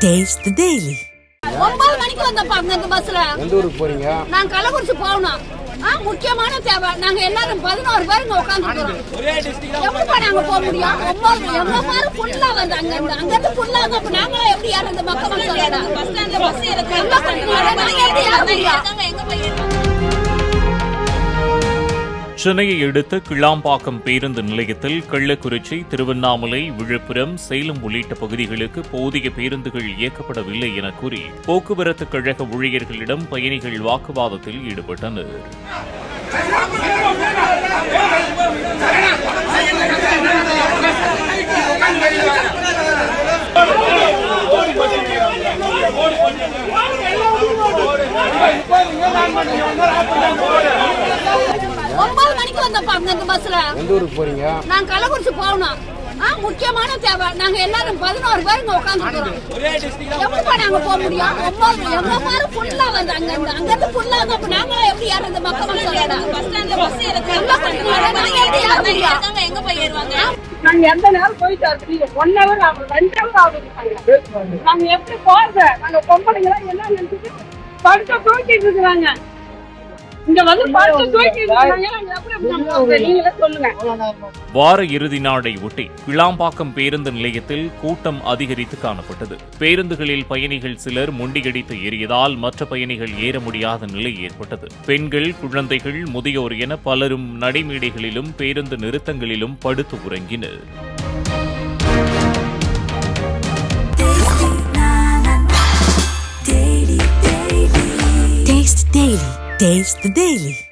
Taste the Daily. ஒன்பது மணிக்கு வந்தப்பா அந்த பஸ்ல எந்த ஊருக்கு போறீங்க? நான் கள்ளக்குறிச்சி போகணும். ஆ, முக்கியமான தேவை. நாங்க எல்லாரும் பதினோரு பேர் இங்க உட்காந்துருக்கோம் எப்படிப்பா நாங்க போக முடியும்? ஒன்பது எவ்வளவு பேர் ஃபுல்லா வந்து அங்க இருந்து? அங்க இருந்து ஃபுல்லா வந்து அப்ப நாங்களா எப்படி யாரும் இந்த மக்கள் பஸ் ஸ்டாண்ட்ல பஸ் நாங்க எப்படி யார முடியும்? சென்னையை அடுத்த கிளாம்பாக்கம் பேருந்து நிலையத்தில் கள்ளக்குறிச்சி திருவண்ணாமலை விழுப்புரம் சேலம் உள்ளிட்ட பகுதிகளுக்கு போதிய பேருந்துகள் இயக்கப்படவில்லை என கூறி போக்குவரத்து கழக ஊழியர்களிடம் பயணிகள் வாக்குவாதத்தில் ஈடுபட்டனர். ஒன்பது மணிக்கு வந்தப்பா அந்த பஸ்ல எந்த ஊருக்கு போறீங்க? நான் கள்ளக்குறிச்சி போகணும். ஆ, முக்கியமான தேவை. நாங்க எல்லாரும் பதினோரு பேர் இங்க உட்காந்துருக்கோம் எப்படிப்பா நாங்க போக முடியும்? ஒன்பது எவ்வளவு பேர் ஃபுல்லா வந்து அங்க இருந்து அங்க இருந்து ஃபுல்லா வந்து அப்ப நாங்களா எப்படி யாரும் இந்த மக்கள் பஸ் ஸ்டாண்ட்ல பஸ் முடியும். எங்க போய் ஏறுவாங்க? நாங்க எந்த நேரம் போயிட்டு வரது ஒன் ஹவர் ஆகும். ரெண்டு ஹவர் ஆகுது நாங்க எப்படி போறது? நாங்க பொம்பளைங்களா என்ன நினைச்சிட்டு படுத்த தூக்கிட்டு இருக்கிறாங்க. வார இறுதி நாளை ஒட்டி கிளாம்பாக்கம் பேருந்து நிலையத்தில் கூட்டம் அதிகரித்து காணப்பட்டது. பேருந்துகளில் பயணிகள் சிலர் முண்டியடித்து ஏறியதால் மற்ற பயணிகள் ஏற முடியாத நிலை ஏற்பட்டது. பெண்கள் குழந்தைகள் முதியோர் என பலரும் நடைமேடைகளிலும் பேருந்து நிறுத்தங்களிலும் படுத்து உறங்கினர். Taste the Daily.